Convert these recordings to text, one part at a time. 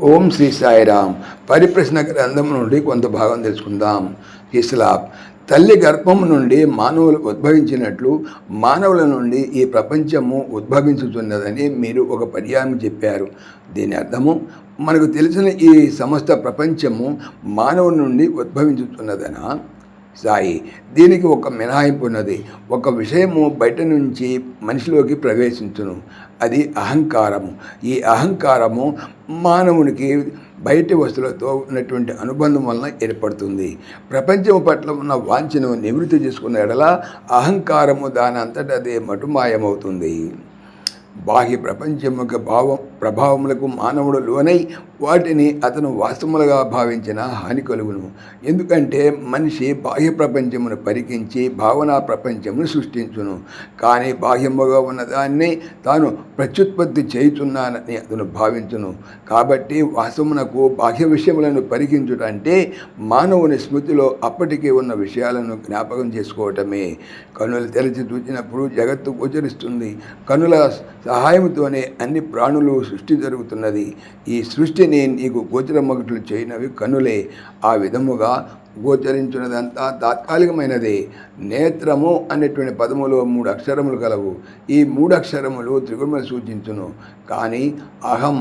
ఓం శ్రీ సాయిరామ్. పరిప్రశ్న గ్రంథం నుండి కొంత భాగం తెలుసుకుందాం. ఇస్లాబ్ తల్లి గర్భం నుండి మానవులు ఉద్భవించినట్లు మానవుల నుండి ఈ ప్రపంచము ఉద్భవించుతున్నదని మీరు ఒక పర్యాయం చెప్పారు. దీని అర్థము మనకు తెలిసిన ఈ సమస్త ప్రపంచము మానవుల నుండి ఉద్భవించుతున్నదనా? సాయి. దీనికి ఒక మినహాయింపు ఉన్నది. ఒక విషయము బయట నుంచి మనిషిలోకి ప్రవేశించును. అది అహంకారము. ఈ అహంకారము మానవునికి బయటి వస్తువులతో ఉన్నటువంటి అనుబంధం వలన ఏర్పడుతుంది. ప్రపంచం పట్ల ఉన్న వాంఛను నివృత్తి చేసుకున్న ఎడల అహంకారము దాని అంతటా అదే మటుమాయమవుతుంది బాహ్య ప్రపంచం యొక్క భావం ప్రభావములకు మానవుడు లోనై వాటిని అతను వాస్తవములుగా భావించిన హాని కలుగును. ఎందుకంటే మనిషి బాహ్య ప్రపంచమును పరికించి భావనా ప్రపంచమును సృష్టించును. కానీ బాహ్యముగా ఉన్నదాన్ని తాను ప్రత్యుత్పత్తి చేయుచున్నానని అతను భావించును. కాబట్టి వాస్తవమునకు బాహ్య విషయములను పరికించుటంటే మానవుని స్మృతిలో అప్పటికే ఉన్న విషయాలను జ్ఞాపకం చేసుకోవటమే. కనులు తెరచి చూచినప్పుడు జగత్తు గోచరిస్తుంది. కనుల సహాయంతోనే అన్ని ప్రాణులు సృష్టి జరుగుతున్నది. ఈ సృష్టిని నేను నీకు గోచరమగట్లు చేయనవి కనులే. ఆ విధముగా గోచరించినదంతా తాత్కాలికమైనదే. నేత్రము అనేటువంటి పదములో మూడు అక్షరములు కలవు. ఈ మూడు అక్షరములు త్రిగుణములు సూచించును. కానీ అహం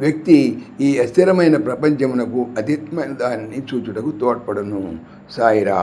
వ్యక్తి ఈ అస్థిరమైన ప్రపంచమునకు అతీతమైన దానిని చూచుటకు తోడ్పడును. సాయిరా